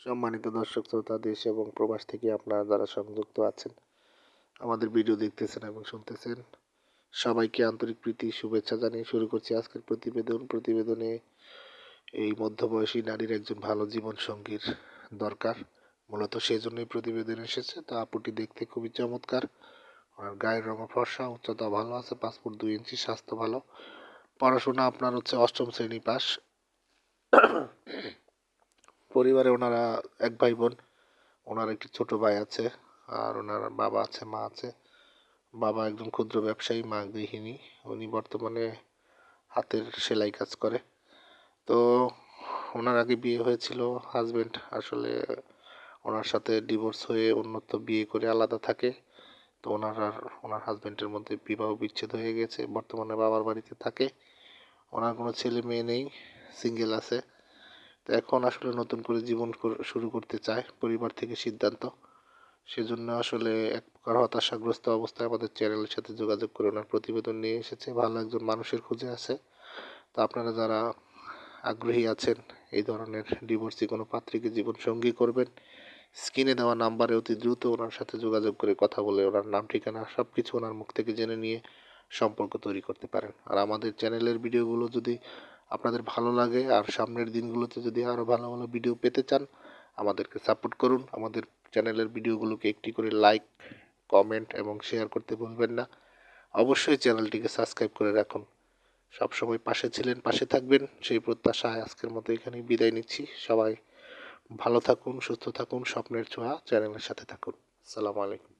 সম্মানিত দর্শক শ্রোতা, দেশ এবং প্রবাস থেকে আপনারা যারা সংযুক্ত আছেন, আমাদের ভিডিও দেখতেছেন এবং শুনতেছেন, সবাইকে আন্তরিক প্রীতি, শুভেচ্ছা জানিয়ে শুরু করছি আজকের প্রতিবেদন। প্রতিবেদনে এই মধ্যবয়সী নারীর একজন ভালো জীবন সঙ্গীর দরকার। মূলত সেই জন্যই প্রতিবেদন এসেছে। তা আপুটি দেখতে খুবই চমৎকার। আর গায়ের রঙ ফর্সা, উচ্চতা ভালো আছে পাসপোর্ট দুই ইঞ্চি, স্বাস্থ্য ভালো। পড়াশোনা আপনার হচ্ছে অষ্টম শ্রেণি পাস পরিবারে ওনারা এক ভাই বোন ওনার একটি ছোট ভাই আছে আর ওনার বাবা আছে, মা আছে। বাবা একজন ক্ষুদ্র ব্যবসায়ী, মা গৃহিণী। উনি বর্তমানে হাতের সেলাই কাজ করে। তো ওনার আগে বিয়ে হয়েছিল হাজব্যান্ড আসলে ওনার সাথে ডিভোর্স হয়ে অন্যত্র বিয়ে করে আলাদা থাকে। তো ওনার আর ওনার হাজব্যান্ডের মধ্যে বিবাহ বিচ্ছেদ হয়ে গেছে, বর্তমানে বাবার বাড়িতে থাকে। ওনার কোনো ছেলে মেয়ে নেই সিঙ্গেল আছে। এখন আসলে নতুন করে জীবন শুরু করতে চায় পরিবার থেকে সিদ্ধান্ত। সেজন্য আসলে এক প্রকার হতাশাগ্রস্ত অবস্থায় আমাদের চ্যানেলের সাথে যোগাযোগ করে ওনার প্রতিবেদন নিয়ে এসেছে। ভালো একজন মানুষের খুঁজে আছে। তো আপনারা যারা আগ্রহী আছেন, এই ধরনের ডিভোর্সি কোনো পাত্রীকে জীবন সঙ্গী করবেন, স্ক্রিনে দেওয়া নাম্বারে অতি দ্রুত ওনার সাথে যোগাযোগ করে কথা বলে ওনার নাম, ঠিকানা সব কিছু ওনার মুখ থেকে জেনে নিয়ে সম্পর্ক তৈরি করতে পারেন। আর আমাদের চ্যানেলের ভিডিওগুলো যদি আপনাদের ভালো লাগে আর সামনের দিনগুলোতে যদি আরও ভালো ভালো ভিডিও পেতে চান, আমাদেরকে সাপোর্ট করুন। আমাদের চ্যানেলের ভিডিওগুলোকে একটি করে লাইক কমেন্ট এবং শেয়ার করতে ভুলবেন না। অবশ্যই চ্যানেলটিকে সাবস্ক্রাইব করে রাখুন। সবসময় পাশে ছিলেন, পাশে থাকবেন, সেই প্রত্যাশায় আজকের মতো এখানেই বিদায় নিচ্ছি। সবাই ভালো থাকুন, সুস্থ থাকুন, স্বপ্নের ছোঁয়া চ্যানেলের সাথে থাকুন। আসসালামু আলাইকুম।